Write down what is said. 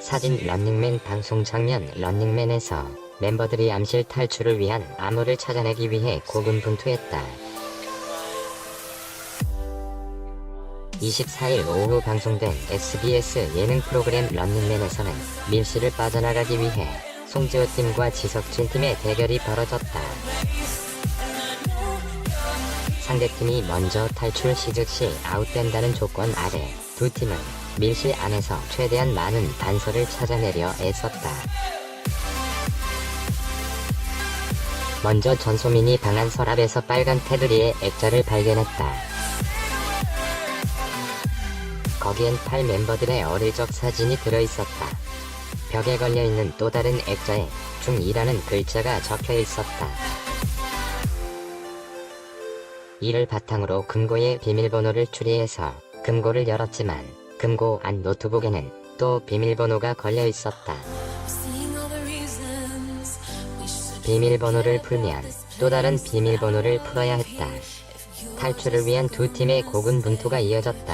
사진 런닝맨 방송 장면 런닝맨에서 멤버들이 암실 탈출을 위한 암호를 찾아내기 위해 고군분투했다. 24일 오후 방송된 SBS 예능 프로그램 런닝맨에서는 밀실을 빠져나가기 위해 송지호 팀과 지석진 팀의 대결이 벌어졌다. 상대팀이 먼저 탈출 시 즉 시 아웃된다는 조건 아래 두 팀은 밀실 안에서 최대한 많은 단서를 찾아내려 애썼다. 먼저 전소민이 방안 서랍에서 빨간 테두리에 액자를 발견했다. 거기엔 팔 멤버들의 어릴 적 사진이 들어있었다. 벽에 걸려있는 또 다른 액자에 중2라는 글자가 적혀 있었다. 이를 바탕으로 금고의 비밀번호를 추리해서 금고를 열었지만 금고 안 노트북에는 또 비밀번호가 걸려 있었다. 비밀번호를 풀면 또 다른 비밀번호를 풀어야 했다. 탈출을 위한 두 팀의 고군분투가 이어졌다.